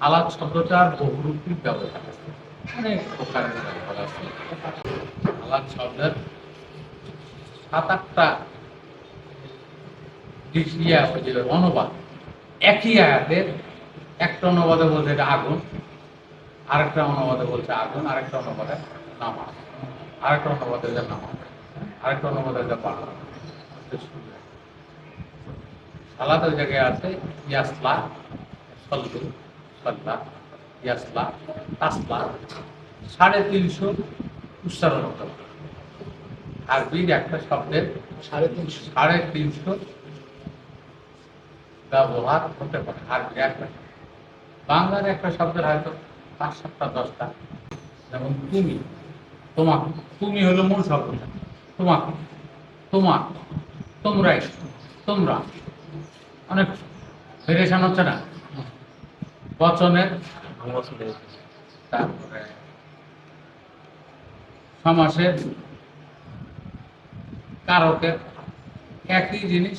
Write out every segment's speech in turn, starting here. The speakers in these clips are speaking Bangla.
সালাদ শব্দটার বহুরূপী ব্যবহার অনেক প্রকারের ব্যবহার আছে। সালাদ শব্দের সাত আটটা ইয়া অনুবাদ। একই আয়াতের একটা অনুবাদে বলছে এটা আগুন, আরেকটা অনুবাদে বলছে আগুন, আরেকটা অনুবাদে নামাজ, আরেকটা অনুবাদে যে নামাজ, আরেকটা অনুবাদে যে ওই জায়গায় আছে ইয়াসলা, সল্লু। সাড়ে তিনশো উচ্চারণ আরবির একটা শব্দের সাড়ে তিনশো। সাড়ে তিনশো ব্যবহার হতে পারে আরবির একটা বাংলার একটা শব্দের হয়তো পাঁচ সাতটা দশটা। যেমন তুমি তোমাকে তুমি হলো মূল শব্দটা তোমাকে তোমার তোমরাই তোমরা। অনেক ভেরিয়েশন হচ্ছে না? বচনের তারপরে সমাসের কারকের একই জিনিস,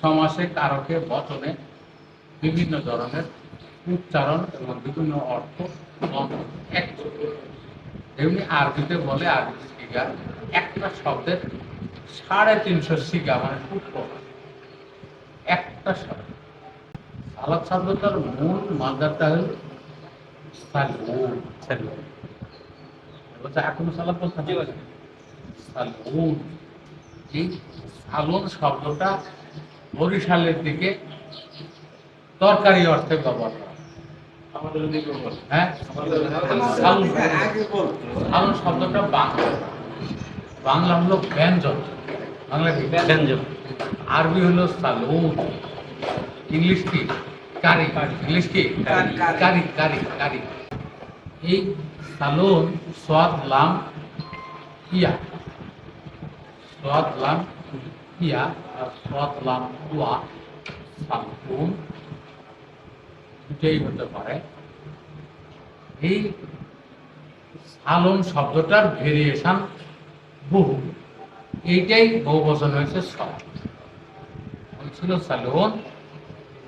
সমাসে কারকে বচনে বিভিন্ন ধরনের উচ্চারণ এবং বিভিন্ন অর্থ এমনি আরবিতে বলে আরবি শিগা, একটা শব্দের সাড়ে তিনশো শিগা মানে একটা শব্দ। সালাদ শব্দটার মূল মাদারটা হল সালুন বলছে এখনও বলতে এই সালুন শব্দটা বরিশালের দিকে তরকারি অর্থে ব্যবহার করা আমাদের দিকে হ্যাঁ? সালুন সালুন শব্দটা বাংলা। বাংলা হলো ব্যঞ্জন। বাংলা ব্যঞ্জন। আরবি হলো সালুন। ইংলিশ কি? কারি ইংলিশ কি? কারি। কারি কারি এই সালুন লাম ইয়া। লাম ইয়া আর লাম ওয়া সালুন দুটাই হতে পারে। এই সালন শব্দটার ভেরিয়েশন বহু। এইটাই বহু বচন হয়েছে সব ছিল সালুন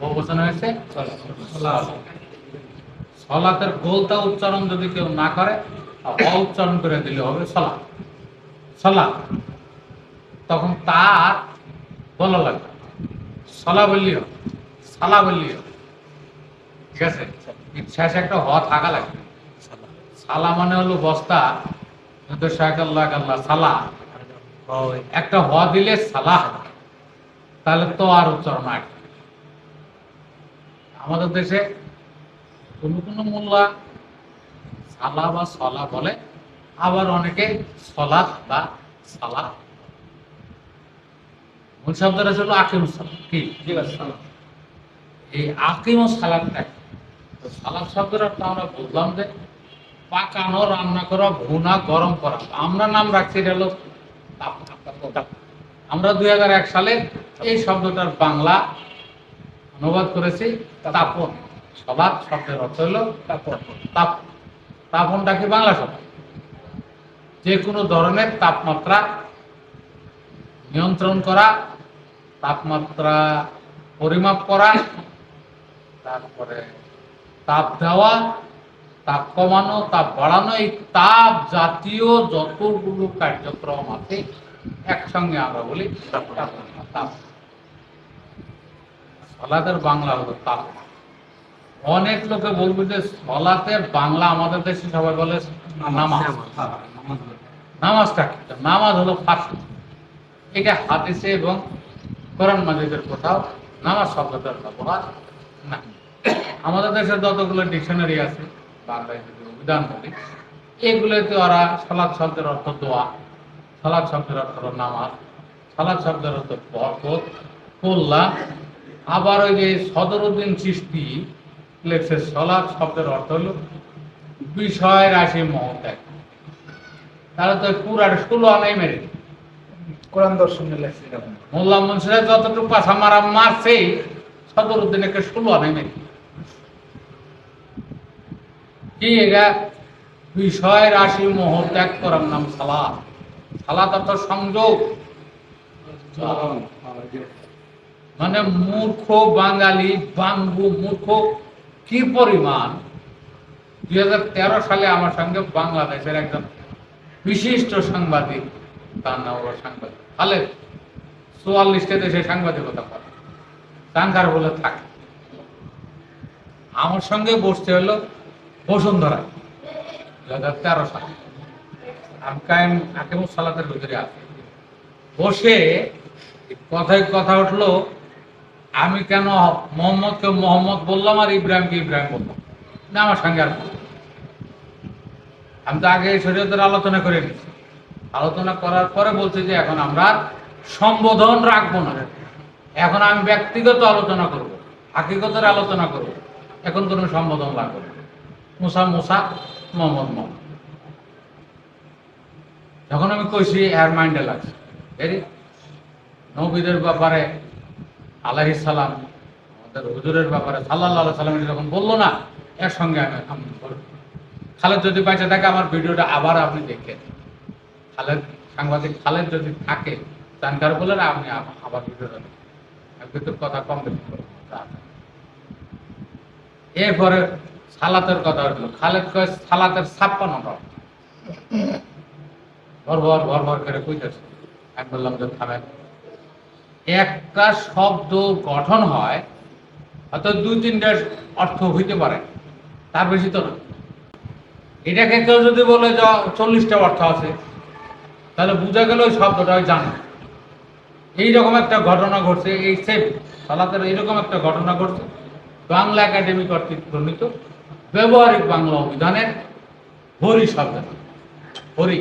হয়েছে? সলাতের গোলতা উচ্চারণ যদি কেউ না করে উচ্চারণ করে দিলে হবে সলা সলা তখন তার বলা লাগবে। সলা বললিও সালা বললিও ঠিক আছে? শেষে একটা হ থাকা লাগবে। সালা মানে হলো বস্তা। সালা। একটা হ দিলে সালাহ। তাহলে তো আর উচ্চারণ আগে আমাদের দেশে কোন কোন মোল্লা সালা বা সলা বলে আবার অনেকে সলাত বা সালা। মূল শব্দটা ছিল আকিম সালাম কি? এই আকিম শব্দের অর্থ আমরা বুঝলাম যে পাকানো রান্না করা ভুনা গরম করা। আমরা নাম রাখছি এটা হলো। আমরা দুই হাজার এক সালে এই শব্দটার বাংলা অনুবাদ করেছি, তাপন। সলাদ শব্দের অর্থ হলো তাপ তাপনটা কি বাংলা শব্দ? যে কোনো ধরনের তাপমাত্রা নিয়ন্ত্রণ করা, তাপমাত্রা পরিমাপ করা, তারপরে তাপ দেওয়া, তাপ কমানো, তাপ বাড়ানো, এই তাপ জাতীয় যতগুলো কার্যক্রম আছে, একসঙ্গে আমরা বলি তাপ। সলাতের বাংলা হলো তাপ অনেক লোকে বলবে যে সলাতের বাংলা আমাদের দেশে সবাই বলে নামাজ। নামাজটা নামাজ হলো। ফার্স্ট এটা হাদিসে এবং কোরআন মাজিদের কোথাও নামাজ শব্দটার ব্যবহার না আমাদের দেশে যতগুলো ডিকশনারি আছে বাংলায় যদি অভিধান বলি এগুলোতে ওরা সালাদ শব্দের অর্থ দোয়া সালাদ শব্দের অর্থ হলো নামাজ সালাদ শব্দের অর্থ বরকত কল্যাণ আবার ওই যে সদরুদ্দিন চিস্তি লেখছে সলাদ শব্দের অর্থ হলো বিষয় রাশি মহত্যাগ তাহলে তো পুরা ষোলো আনাই মেরে কোরআন দর্শনে লেখছে মোল্লা মনসুরা যতটুকু পাশা মারা মারছে সদরুদ্দিনকে ষোলো আনাই মেরে কি এগা বিষয় রাশি মোহ ত্যাগ করার নাম সালাদ সালাদ অর্থ সংযোগ। মানে মূর্খ বাঙালি, বাঙ্গু মূর্খ, কি পরিমাণ? দুই হাজার তেরো সালে আমার সঙ্গে বাংলাদেশের একজন বিশিষ্ট সাংবাদিক, তার নাম হলো সাংবাদিক। খালেদ চুয়াল্লিশটা দেশে সাংবাদিকতা করে। টাঙ্গার বলে থাকে। আমার সঙ্গে বসতে হলো বসুন্ধরা, দুই হাজার তেরো সালে। আমি কায়েম আকিমুস সালাতের ভিতরে আছে। বসে কথায় কথা উঠল আমি কেন মোহাম্মদকে মোহাম্মদ বললাম আর ইব্রাহিমকে ইব্রাহিম বললাম? না, আমার সঙ্গে আর আমি তো আগে শরীয়তের আলোচনা করে নিচ্ছি আলোচনা করার পরে বলছে যে এখন আমরা সম্বোধন রাখব না। এখন আমি ব্যক্তিগত আলোচনা করব হাকিগতের আলোচনা করব। এখন কোনো সম্বোধন লাগবে না। মুসা মুসা, মোহাম্মদ মোহাম্মদ। যখন আমি কইছি, এর মাইন্ডে লাগছে। নবীদের ব্যাপারে আলাহি সালাম আমাদের হুজুরের ব্যাপারে সাল্লাহ সাল্লাম যখন বলল না, এর সঙ্গে আমি আমি বলব। খালেদ যদি বেঁচে থাকে আমার ভিডিওটা আবার আপনি দেখেন খালেদ, সাংবাদিক খালেদ যদি থাকে, জানকার না আপনি আবার ভিডিওটা দেখেন কিন্তু কথা কম বেশি করব এরপরে সালাতের কথা উঠল খালেদ কয়, সালাতের ছাপ্পান্নটা ভর ভর ভর ভর করে কইতেছে। আমি বললাম যে থামেন একটা শব্দ গঠন হয়, হয়তো দুই তিনটা অর্থ হইতে পারে, তার বেশি তো না। এটাকে কেউ যদি বলে যে চল্লিশটা অর্থ আছে, তাহলে বোঝা গেল ওই শব্দটা জানে। এইরকম একটা ঘটনা ঘটছে, এই সেম সালাতের এইরকম একটা ঘটনা ঘটছে। বাংলা একাডেমি কর্তৃক প্রণীত, ব্যবহারিক বাংলা অভিধানের হরি শব্দ। হরি।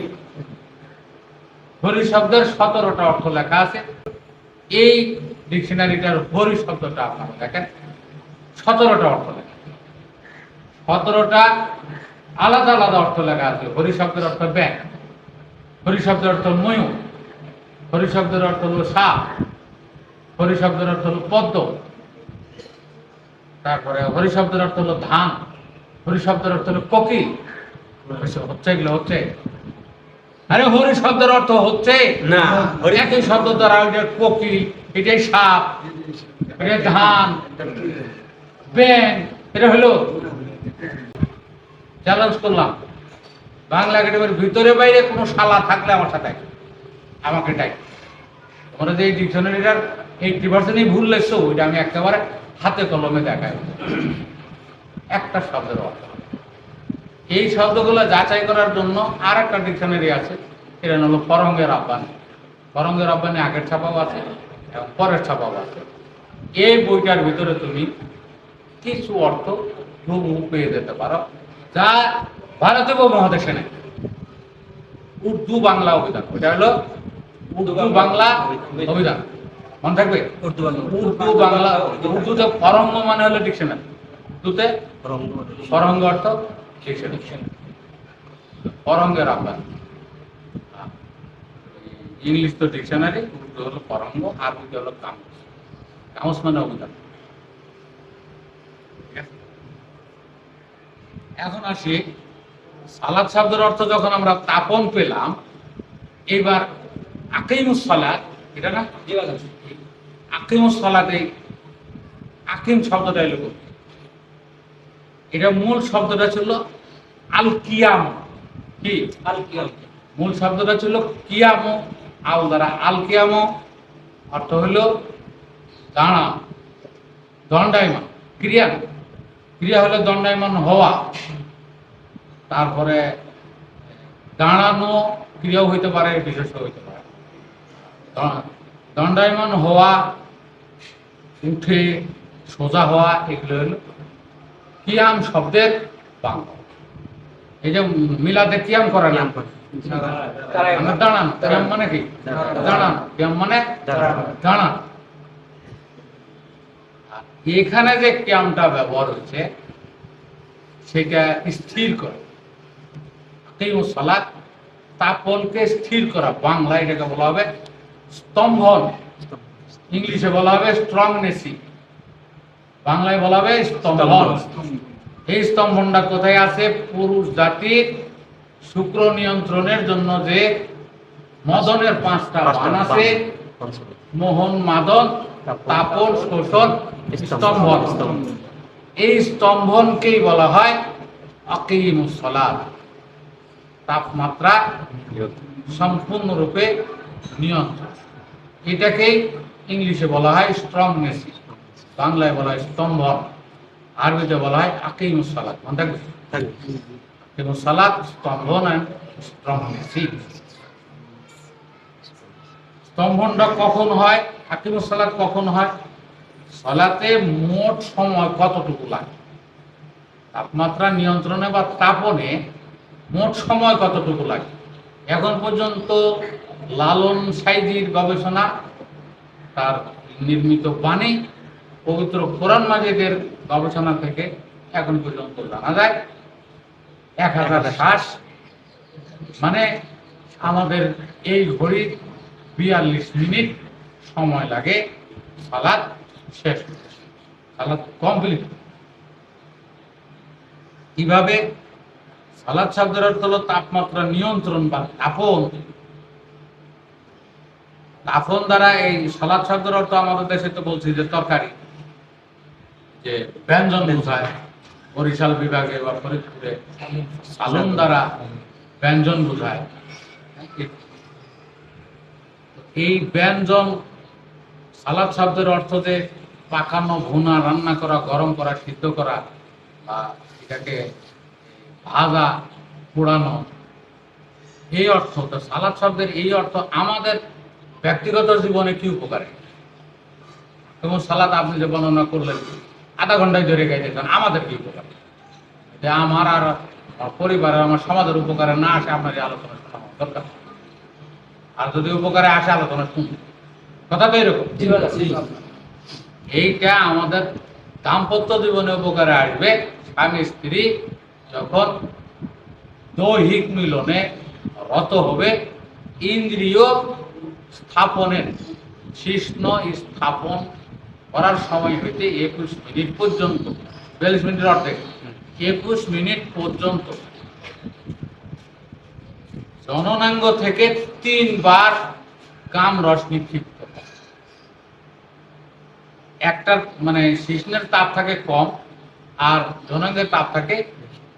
হরি শব্দের সতেরোটা অর্থ লেখা আছে। এই ডিকশনারিটার হরি শব্দটা আপনারা দেখেন। সতেরোটা অর্থ লেখা। সতেরোটা আলাদা আলাদা অর্থ লেখা আছে। হরি শব্দের অর্থ ব্যাগ হরি শব্দের অর্থ ময়ূর হরি শব্দের অর্থ হলো সাপ হরি শব্দের অর্থ হলো পদ্ম, তারপরে হরি শব্দের অর্থ হলো ধান হরি শব্দের অর্থ হলো কোকিল হচ্ছে, এগুলো হচ্ছে আরে হরি শব্দের অর্থ হচ্ছে না। হরি একই শব্দ দ্বারা ওইটা কোকিল এটাই সাপ এটা ধান ব্যাং এটা হলো চ্যালেঞ্জ করলাম। বাংলা একাডেমির ভিতরে বাইরে কোনো শালা থাকলে আমার সাথে আমাকে ডাক। তোমরা যে ডিকশনারিটার এইটটি পার্সেন্টই ভুল লেখছো ওইটা আমি একেবারে হাতে কলমে দেখাই। একটা শব্দের অর্থ। এই শব্দগুলো যাচাই করার জন্য আর একটা ডিকশনারি আছে। এটা হলো ফরঙ্গের আহ্বান। ফরঙ্গের আহ্বানে আগের ছাপাও আছে এবং পরের ছাপাও আছে। এই বইটার ভিতরে তুমি কিছু অর্থ হুবহু পেয়ে যেতে পারো যা ভারতীয় উপমহাদেশে নেই। উর্দু বাংলা অভিধান। ওটা হলো উর্দু বাংলা অভিধান। মনে থাকবে? উর্দু বাংলা উর্দু বাংলা উর্দুতে ফরঙ্গ মানে হলো ডিকশনারি। উর্দুতে ফরঙ্গ অর্থ ইংলিশ তো ডিকশনারি উর্দু হলো আরবিতে হলো কামুস কামুস মানে আছে? এখন আসি, সালাদ শব্দের অর্থ যখন আমরা তাপন পেলাম এবার আকিমুস সালাদ, এটা না? আকিমুস সালাতে আকিম শব্দটা এলো? এটা মূল শব্দটা ছিল আল কিয়াম কি? আল কিয়াম মূল শব্দটা ছিল কিয়াম। আল দ্বারা আল কিয়াম অর্থ হলো দাঁড়া দণ্ডায়মান ক্রিয়া। ক্রিয়া হলো দণ্ডায়মান হওয়া। তারপরে দাঁড়ানো ক্রিয়াও হইতে পারে বিশেষ হইতে পারে। দণ্ডায়মান হওয়া উঠে সোজা হওয়া এগুলো হলো কিয়াম শব্দের বাংলা। এই যে মিলাদে কিয়াম করে না? আমরা দাঁড়ান। কিয়াম মানে কি? দাঁড়ান। কিয়াম মানে দাঁড়ান। এখানে যে কিয়ামটা ব্যবহার হচ্ছে সেটা স্থির করা। এই সালাদ তাপনকে স্থির করা। বাংলা এটাকে বলা হবে স্তম্ভন। ইংলিশে বলা হবে স্ট্রংনেসি বাংলায় বলা হবে স্তম্ভন। এই স্তম্ভনটা কোথায় আছে? পুরুষ জাতির শুক্র নিয়ন্ত্রণের জন্য যে মদনের পাঁচটা বান আছে মোহন মাদন তাপন শোষণ স্তম্ভন। এই স্তম্ভনকেই বলা হয় অকিমুসলাদ তাপমাত্রা সম্পূর্ণরূপে নিয়ন্ত্রণ। এটাকেই ইংলিশে বলা হয় স্ট্রংনেস। বাংলায় বলা হয় স্তম্ভন আরবিতে বলা হয় আকিমুসলাদ মনে থাকবে। আকিমুসলাদ স্তম্ভন অ্যান্ড স্ট্রংনেস স্তম্ভনটা কখন হয়? হাকিমুস সালাত কখন হয়? সালাতে মোট সময় কতটুকু লাগে? তাপমাত্রা নিয়ন্ত্রণে বা তাপনে মোট সময় কতটুকু লাগে? এখন পর্যন্ত লালন সাইজির গবেষণা তার নির্মিত বাণী পবিত্র কোরআন মাজিদের গবেষণা থেকে এখন পর্যন্ত জানা যায়, এক হাজার শ্বাস মানে আমাদের এই ঘড়ির বিয়াল্লিশ মিনিট সময় লাগে, সালাদ শেষ সালাদ কমপ্লিট কীভাবে? সালাদ শব্দের অর্থ হলো তাপমাত্রা নিয়ন্ত্রণ বা তাপন তাপন দ্বারা এই সালাদ শব্দের অর্থ আমাদের দেশে তো বলছি যে তরকারি। যে ব্যঞ্জন বোঝায় বরিশাল বিভাগে বা ফরিদপুরে সালন দ্বারা ব্যঞ্জন বোঝায় এই ব্যঞ্জন সালাদ শব্দের অর্থ যে পাকানো, ভুনা, রান্না করা, গরম করা, সিদ্ধ করা বা এটাকে ভাজা, পোড়ানো। এই অর্থ, তো সালাদ শব্দের এই অর্থ আমাদের ব্যক্তিগত জীবনে কি উপকারে? এবং সালাদ আপনি যে বর্ণনা করলেন আধা ঘন্টায় ধরে গাইতেছেন আমাদের কি উপকার? যে আমার আর পরিবারের আমার সমাজের উপকারে না আসে আপনার এই আলোচনা শোনা দরকার। আর যদি উপকারে আসে আলোচনা শুনুন। কথা তো এরকম। এইটা আমাদের দাম্পত্য জীবনে উপকারে আসবে। স্বামী স্ত্রী যখন দৈহিক মিলনে রত হবে ইন্দ্রিয় স্থাপনের শিষ্ণ স্থাপন করার সময় হইতে একুশ মিনিট পর্যন্ত, বিয়াল্লিশ মিনিটের অর্ধেক, একুশ মিনিট পর্যন্ত জননাঙ্গ থেকে তিনবার কাম রস নিক্ষিপ্ত হয়। একটা মানে শিশ্নের তাপ থাকে কম আর জননাঙ্গের তাপ থাকে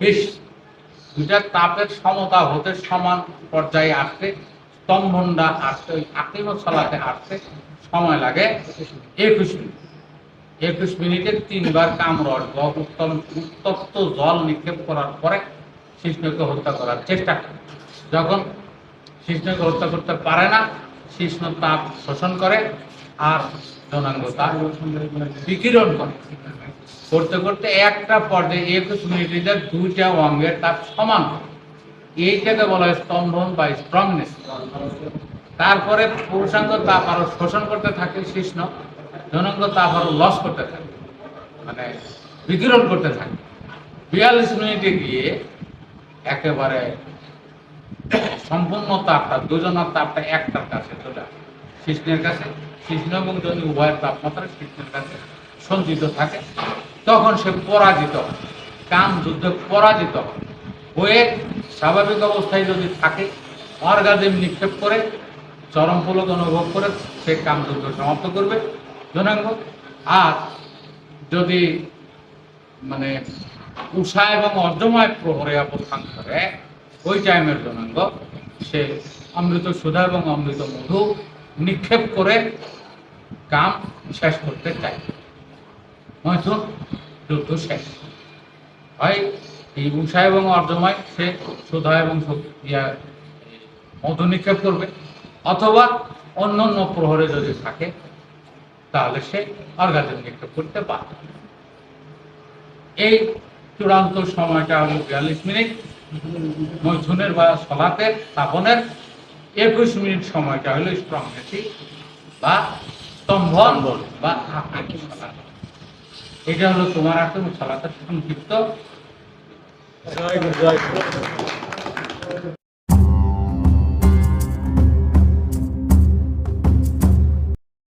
বেশি দুইটার তাপের সমতা হতে সমান পর্যায়ে আসতে স্তম্ভনটা আসতে ওই আকিম সালাতে আসতে সময় লাগে। একুশ মিনিট। একুশ মিনিটে তিনবার কামড় উত্তম উত্তপ্ত জল নিক্ষেপ করার পরে শিষ্ণকে হত্যা করার চেষ্টা করে। যখন শিষ্ণকে হত্যা করতে পারে না শিষ্ণ তাপ শোষণ করে আর জনাঙ্গ তাপ বিকিরণ করে। করতে করতে একটা পর্যায়ে একুশ মিনিটে দুইটা অঙ্গের তাপ সমান এইটাকে বলা হয় স্তম্ভন বা স্ট্রংনেস তারপরে পুরুষাঙ্গ তাপ আরও শোষণ করতে থাকে শিষ্ণ জনঙ্গ তাপ আরও লস করতে থাকে মানে বিকিরণ করতে থাকে। বিয়াল্লিশ মিনিটে গিয়ে একেবারে সম্পূর্ণ তাপটা, দুজনের তাপটা একটার কাছে চলে কাছে, কৃষ্ণ এবং জনি উভয়ের তাপমাত্রা কৃষ্ণের কাছে সঞ্চিত থাকে, তখন সে পরাজিত কাম যুদ্ধে পরাজিত হয়ে। স্বাভাবিক অবস্থায় যদি থাকে অর্গাজম নিক্ষেপ করে চরম পুলক অনুভব করে সে কাম যুদ্ধ সমাপ্ত করবে। জনাঙ্গ, আর যদি মানে উষা এবং অর্ধময় প্রহরে অবস্থান করে, ওই টাইমের জনাঙ্গ, সে অমৃত সুধা এবং অমৃত মধু নিক্ষেপ করে কাম শেষ করতে চায়। মৈথুন যুদ্ধ শেষ। হয় এই উষা এবং অর্ধময় সে সুধা এবং ইয়া, মধু নিক্ষেপ করবে। অথবা অন্য অন্য প্রহরে যদি থাকে, তাহলে সে অর্গাজম নিক্ষেপ করতে পারে এই চূড়ান্ত সময়টা হলো বিয়াল্লিশ মিনিট মৈথুনের বা সলাতের স্থাপনের একুশ মিনিট সময়টা হলো স্ট্রং স্ট্রংনেসি বা স্তম্ভন বা আকিম সলাত এটা হলো তোমার আকিম সলাতের সংক্ষিপ্ত।